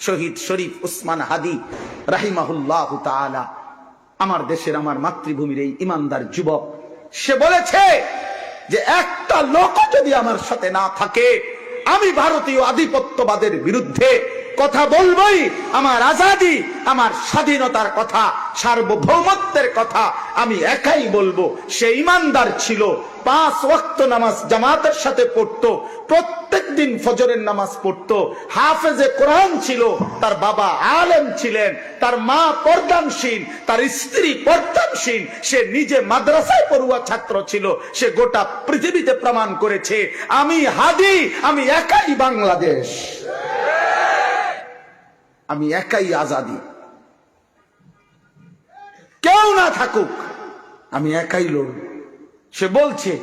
শহীদ শরীফ উসমান হাদি রাহিমাহুল্লাহ আমার দেশের আমার মাতৃভূমির এই ইমানদার যুবক, সে বলেছে যে একটা লোক যদি আমার সাথে না থাকে, আমি ভারতীয় আধিপত্যবাদের বিরুদ্ধে কথা বলবই, আমার আজাদি, আমার স্বাধীনতার কথা, সার্বভৌমত্বের কথা আমি একাই বলব। সে ইমানদার ছিল, পাঁচ ওয়াক্ত নামাজ জামাতের সাথে পড়তো, প্রত্যেক দিন ফজরের নামাজ পড়তো। হাফেজে কোরআন ছিল, তার বাবা আলেম ছিলেন, তার মা পর্দানসীন তার স্ত্রী পর্দানসীন সে নিজে মাদ্রাসায় পড়ুয়া ছাত্র ছিল, সে গোটা পৃথিবীতে প্রমাণ করেছে, আমি হাদি, আমি একাই বাংলাদেশ। আমি একাই আজাদি। কেউ না থাকুক, আমি একাই লড়ব। সে বলছে,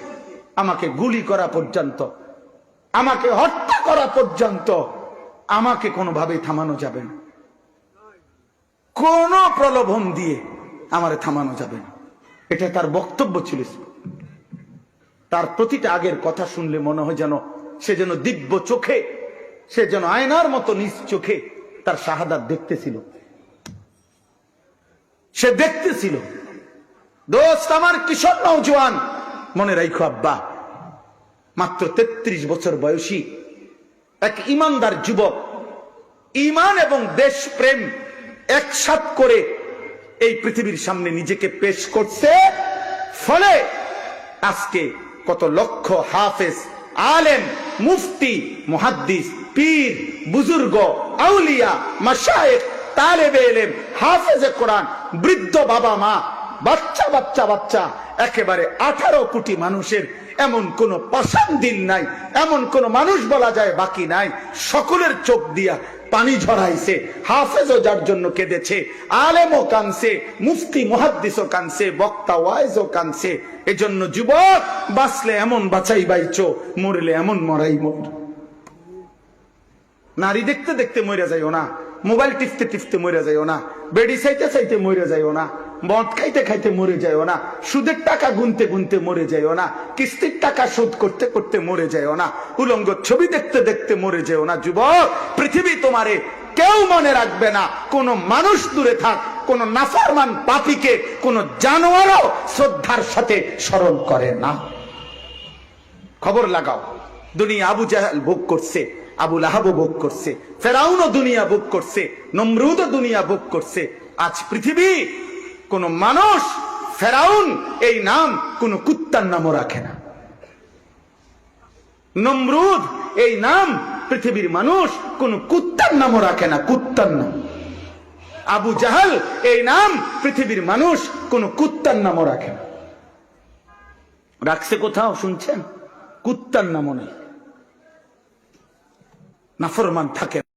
আমাকে গুলি করা পর্যন্ত, আমাকে হত্যা করা পর্যন্ত, আমাকে কোনোভাবে থামানো যাবে না। কোন প্রলোভন দিয়ে আমারে থামানো যাবে না। এটা তার বক্তব্য ছিল। তার প্রতিটা আগের কথা শুনলে মনে হয় যেন সে যেন দিব্য চোখে, সে যেন আয়নার মতো নিজ চোখে তার শাহাদাত দেখতেছিল। সে দেখতেছিল। দোস্ত আমার কিশোর নৌজওয়ান মনে রাখো আব্বা, মাত্র ৩৩ বছর বয়সী এক ইমানদার যুবক, ইমান এবং দেশ প্রেম একসাথ করে এই পৃথিবীর সামনে নিজেকে পেশ করছে। ফলে আজকে কত লক্ষ হাফেজ আলেম, মুফতি, মুহাদ্দিস, পীর, বুজুর্গ, আউলিয়া মাসায়েক তালেবে এলেম, হাফেজে কোরআন, বৃদ্ধ বাবা মা, বাচ্চা বাচ্চা বাচ্চা, একেবারে আঠারো কোটি মানুষের এমন কোন পাষাণ দিন নাই, এমন কোন মানুষ বলা যায় বাকি নাই। সকলের চোখ দিয়া পানি ঝরাইছে, হাফেজও যার জন্য কেঁদেছে, আলেমও কানছে মুফতি, মুহাদ্দিসও কানছে বক্তা, ওয়াইজও কানছে এজন্য যুবক, বাঁচলে এমন বাঁচাই বাইচো মরলে এমন মরাই মর নারী দেখতে দেখতে মরে যাইও না, মোবাইল টিপতে টিপতে মরে যাইও না, বেডি চাইতে চাইতে মরে যাইও না। মদ খাইতে খাইতে মরে যাইও না, সুদের টাকা গুনতে গুনতে মরে যাইও না, কিস্তির টাকা শোধ করতে করতে মরে যাইও না, উলঙ্গ ছবি দেখতে দেখতে মরে যাইও না, যুবক, পৃথিবী তোমারে কেউ মনে রাখবে না, কোন মানুষ দূরে থাক, কোন নাফরমান পাপিকে, কোন জানোয়ারও শ্রদ্ধার সাথে স্মরণ করে না। খবর লাগাও, দুনিয়া আবু জাহাল ভোগ করছে, আবু লাহাবও ভোগ করছে, ফেরাউনও দুনিয়া ভোগ করছে, নমরুদও দুনিয়া ভোগ করছে, আজ পৃথিবী কোন মানুষ, ফেরাউন, এই নাম কোন কুত্তার নামও রাখে না। নমরুদ, এই নাম পৃথিবীর মানুষ কোন কুত্তার নামও রাখে না, কুত্তার নাম। আবু জাহাল, এই নাম পৃথিবীর মানুষ কোন কুত্তার নামও রাখে না। রাখছে কোথাও, শুনছেন? কুত্তার নামও নেই। নাফরমান থাকে